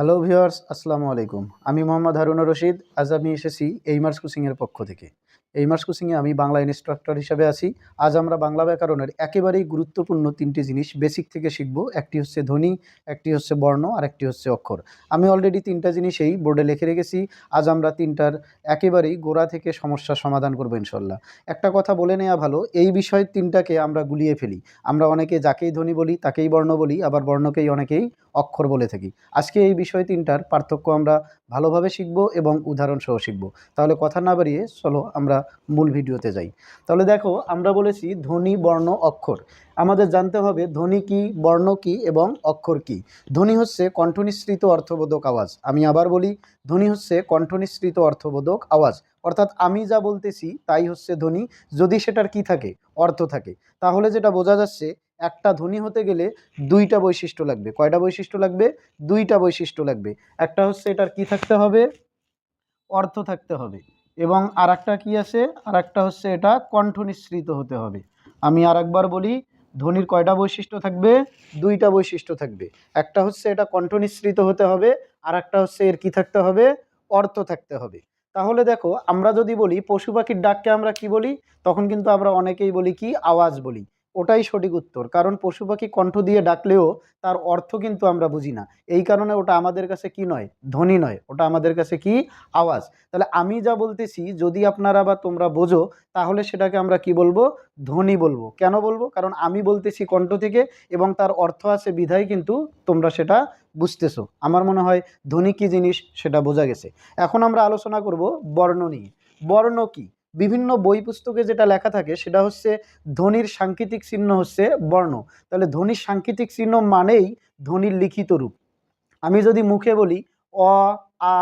Hello viewers আসসালামু আলাইকুম আমি মোহাম্মদ হারুনা রশিদ। আজ আমি এসেছি এইমার্স কোচিংয়ের পক্ষ থেকে। এইমার্স কোচিংয়ে আমি বাংলা ইনস্ট্রাক্টর হিসাবে আছি। আজ আমরা বাংলা ব্যাকরণের একেবারেই গুরুত্বপূর্ণ তিনটি জিনিস বেসিক থেকে শিখব। একটি হচ্ছে ধ্বনি, একটি হচ্ছে বর্ণ, আর একটি হচ্ছে অক্ষর। আমি অলরেডি তিনটা জিনিসেই বোর্ডে লিখে রেখেছি। আজ আমরা তিনটার একেবারেই গোড়া থেকে সমস্যার সমাধান করব ইনশাল্লাহ একটা কথা বলে নেওয়া ভালো, এই বিষয় তিনটাকে আমরা গুলিয়ে ফেলি। আমরা অনেকে যাকেই ধ্বনি বলি, তাকেই বর্ণ বলি, আবার বর্ণকেই অনেকেই অক্ষর বলে থাকি। আজকে এই বিষয় তিনটার পার্থক্য আমরা ভালোভাবে শিখব এবং উদাহরণ সহ শিখব। তাহলে কথা না বাড়িয়ে চলো আমরা মূল ভিডিওতে যাই। তাহলে দেখো, আমরা বলেছি ধ্বনি, বর্ণ, অক্ষর। আমাদের জানতে হবে ধ্বনি কি, বর্ণ কি এবং অক্ষর কি। ধ্বনি হচ্ছে কণ্ঠনিঃসৃত অর্থবোধক আওয়াজ। আমি আবার বলি, ধ্বনি হচ্ছে কণ্ঠনিঃসৃত অর্থবোধক আওয়াজ। অর্থাৎ আমি যা বলতেছি তাই হচ্ছে ধ্বনি। যদি সেটার কি থাকে, অর্থ থাকে। তাহলে যেটা বোঝা যাচ্ছে একটা ধ্বনি হতে গেলে দুইটা বৈশিষ্ট্য লাগবে। কয়টা বৈশিষ্ট্য লাগবে? দুইটা বৈশিষ্ট্য লাগবে। একটা হচ্ছে এটার কি থাকতে হবে? অর্থ থাকতে হবে। এবং আর একটা কী আছে? আর একটা হচ্ছে এটা কণ্ঠ হতে হবে। আমি আর একবার বলি, ধ্বনির কয়টা বৈশিষ্ট্য থাকবে? দুইটা বৈশিষ্ট্য থাকবে। একটা হচ্ছে এটা কণ্ঠ হতে হবে আর একটা হচ্ছে এর কি থাকতে হবে? অর্থ থাকতে হবে। তাহলে দেখো, আমরা যদি বলি, পশু পাখির ডাককে আমরা কি বলি? তখন কিন্তু আমরা অনেকেই বলি কি? আওয়াজ বলি। ওটাই সঠিক উত্তর। কারণ পশু পাখি কণ্ঠ দিয়ে ডাকলেও তার অর্থ কিন্তু আমরা বুঝি না। এই কারণে ওটা আমাদের কাছে কি নয়? ধ্বনি নয়। ওটা আমাদের কাছে কি? আওয়াজ। তাহলে আমি যা বলতেছি, যদি আপনারা বা তোমরা বোঝো, তাহলে সেটাকে আমরা কি বলব? ধ্বনি বলব। কেন বলব? কারণ আমি বলতেছি কণ্ঠ থেকে এবং তার অর্থ আছে বিধায় কিন্তু তোমরা সেটা বুঝতেছো। আমার মনে হয় ধ্বনি কী জিনিস সেটা বোঝা গেছে। এখন আমরা আলোচনা করব বর্ণ নিয়ে। বর্ণ কি? বিভিন্ন বই পুস্তকে যেটা লেখা থাকে সেটা হচ্ছে ধ্বনির সাংকেতিক চিহ্ন হচ্ছে বর্ণ। তাহলে ধ্বনির সাংকেতিক চিহ্ন মানেই ধ্বনির লিখিত রূপ। আমি যদি মুখে বলি অ, আ,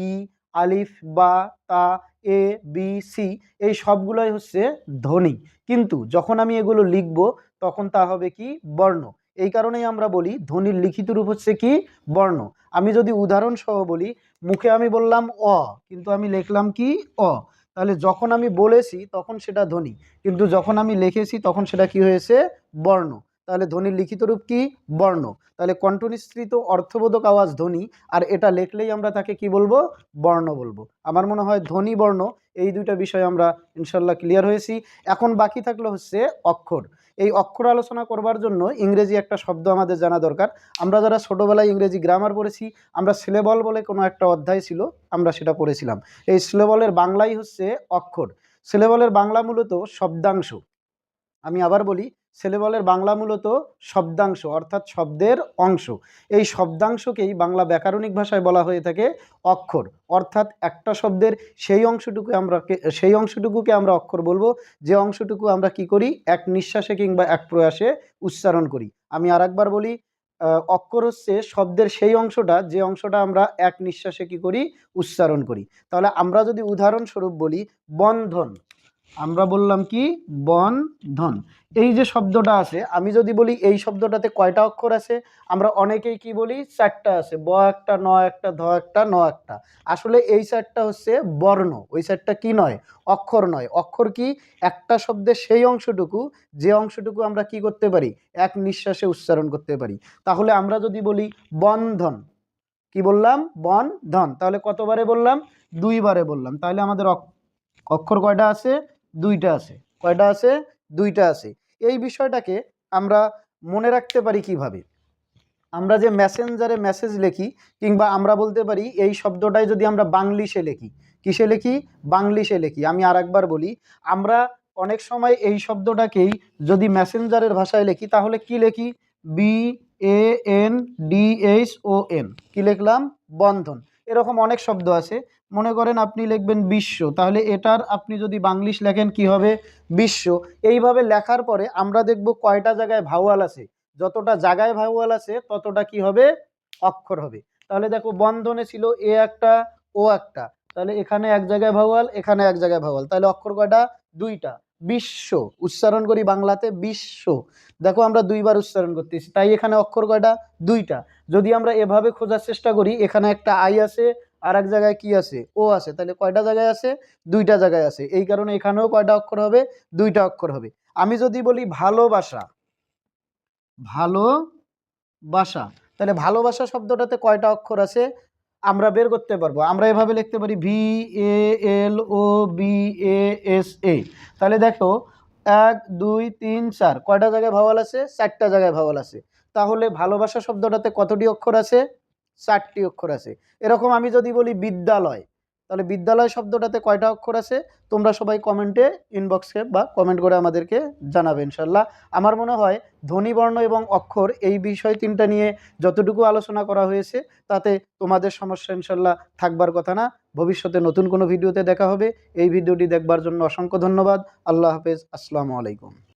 ই, আলিফ, বা, তা, এ, বি, সি, এই সবগুলোই হচ্ছে ধ্বনি কিন্তু যখন আমি এগুলো লিখব, তখন তা হবে কি বর্ণ। এই কারণেই আমরা বলি ধ্বনির লিখিত রূপ হচ্ছে কি বর্ণ। আমি যদি উদাহরণসহ বলি, মুখে আমি বললাম অ, কিন্তু আমি লিখলাম কি অ। তাহলে যখন আমি বলেছি তখন সেটা ধ্বনি। কিন্তু যখন আমি লিখেছি তখন সেটা কি হয়েছে? বর্ণ। তাহলে ধ্বনির লিখিত রূপ কি? বর্ণ। তাহলে কণ্ঠনিঃসৃত অর্থবোধক আওয়াজ ধ্বনি, আর এটা লেখলেই আমরা তাকে কি বলব? বর্ণ বলব। আমার মনে হয় ধ্বনি বর্ণ এই দুইটা বিষয় আমরা ইনশাল্লাহ ক্লিয়ার হয়েছি। এখন বাকি থাকল হচ্ছে অক্ষর। এই অক্ষর আলোচনা করবার জন্য ইংরেজি একটা শব্দ আমাদের জানা দরকার। আমরা যারা ছোটোবেলায় ইংরেজি গ্রামার পড়েছি, আমরা সিলেবল বলে কোনো একটা অধ্যায় ছিল, আমরা সেটা পড়েছিলাম। এই সিলেবলের বাংলাই হচ্ছে অক্ষর। সিলেবলের বাংলা মূলত শব্দাংশ। আমি আবার বলি সিলেবলের বাংলা মূলত শব্দাংশ, অর্থাৎ শব্দের অংশ। এই শব্দাংশকেই বাংলা ব্যাকরণিক ভাষায় বলা হয়ে থাকে অক্ষর। অর্থাৎ একটা শব্দের সেই অংশটুকু আমরা সেই অংশটুকুকে আমরা অক্ষর বলব। যে অংশটুকু আমরা কি করি? এক নিঃশ্বাসে কিংবা এক প্রয়াসে উচ্চারণ করি। আমি আর বলি অক্ষর হচ্ছে শব্দের সেই অংশটা, যে অংশটা আমরা এক নিঃশ্বাসে কি করি? উচ্চারণ করি। তাহলে আমরা যদি উদাহরণস্বরূপ বলি, বন্ধন। আমরা বললাম কি? বন্ধন এই যে শব্দটা আছে, আমি যদি বলি এই শব্দটাতে কয়টা অক্ষর আছে? আমরা অনেকেই কি বলি? চারটা আছে। ব একটা, ন একটা, ধ একটা, ন একটা। আসলে এই চারটা হচ্ছে বর্ণ। ওই চারটা কি নয়? অক্ষর নয়। অক্ষর কি? একটা শব্দের সেই অংশটুকু, যে অংশটুকু আমরা কি করতে পারি? এক নিঃশ্বাসে উচ্চারণ করতে পারি। তাহলে আমরা যদি বলি বন্ধন কি বললাম? বন্ধন তাহলে কতবারে বললাম? দুইবারে বললাম। তাহলে আমাদের অক- অক্ষর কয়টা আছে? দুইটা আছে। কয়টা আছে? দুইটা আছে। এই বিষয়টাকে আমরা মনে রাখতে পারি কীভাবে? আমরা যে মেসেঞ্জারে মেসেজ লিখি কিংবা আমরা বলতে পারি এই শব্দটাই যদি আমরা বাংলিশে লিখি, কিসে লিখি? বাংলিশে লিখি। আমি আর একবার বলি, আমরা অনেক সময় এই শব্দটাকেই যদি মেসেঞ্জারের ভাষায় লিখি, তাহলে কি লিখি? B A N D H O N কি লিখলাম? বন্ধন। এরকম অনেক শব্দ আছে। মনে করেন আপনি লিখবেন বিশ্ব, তাহলে এটার আপনি যদি বাংলিশ লেখেন কি হবে? বিশ্ব। এইভাবে লেখার পরে আমরা দেখব কয়টা জায়গায় ভাওয়াল আছে। যতটা জায়গায় ভাওয়াল আছে, ততটা কি হবে? অক্ষর হবে। তাহলে দেখো বন্ধনে ছিল এ একটা, ও একটা। তাহলে এখানে এক জায়গায় ভাওয়াল এখানে এক জায়গায় ভাওয়াল তাহলে অক্ষর কয়টা? দুইটা। বিশ্ব, উচ্চারণ করি বাংলাতে বিশ্ব। দেখো আমরা দুইবার উচ্চারণ করতেছি, তাই এখানে অক্ষর কয়টা? দুইটা। যদি আমরা এভাবে খোঁজার চেষ্টা করি, এখানে একটা আই আছে আর এক জায়গায় কি আছে? ও আছে, তাহলে কয়টা জায়গায় আছে? দুইটা জায়গায় আছে। এই কারণে এখানেও কয়টা অক্ষর হবে? দুইটা অক্ষর হবে। আমি যদি বলি ভালোবাসা ভালো ভালোবাসা, তাহলে ভালোবাসা শব্দটাতে কয়টা অক্ষর আছে? আমরা বের করতে পারব। আমরা এভাবে লিখতে পারি V A L O B A S A তাহলে দেখো, এক, দুই, তিন, চার, কয়টা জায়গায় ভাওয়াল আছে? চারটা জায়গায় ভাওয়াল আছে। তাহলে ভালোবাসা শব্দটাতে কতটি অক্ষর আছে? চারটি অক্ষর আছে। এরকম আমি যদি বলি বিদ্যালয় তাহলে বিদ্যালয় শব্দটাতে কয়টা অক্ষর আছে? তোমরা সবাই কমেন্টে ইনবক্সে বা কমেন্ট করে আমাদেরকে জানাবে ইনশাল্লাহ। আমার মনে হয় ধ্বনি, বর্ণ এবং অক্ষর এই বিষয় তিনটা নিয়ে যতটুকু আলোচনা করা হয়েছে, তাতে তোমাদের সমস্যা ইনশাল্লাহ থাকবার কথা না। ভবিষ্যতে নতুন কোনো ভিডিওতে দেখা হবে। এই ভিডিওটি দেখবার জন্য অসংখ্য ধন্যবাদ। আল্লাহ হাফেজ। আসসালামু আলাইকুম।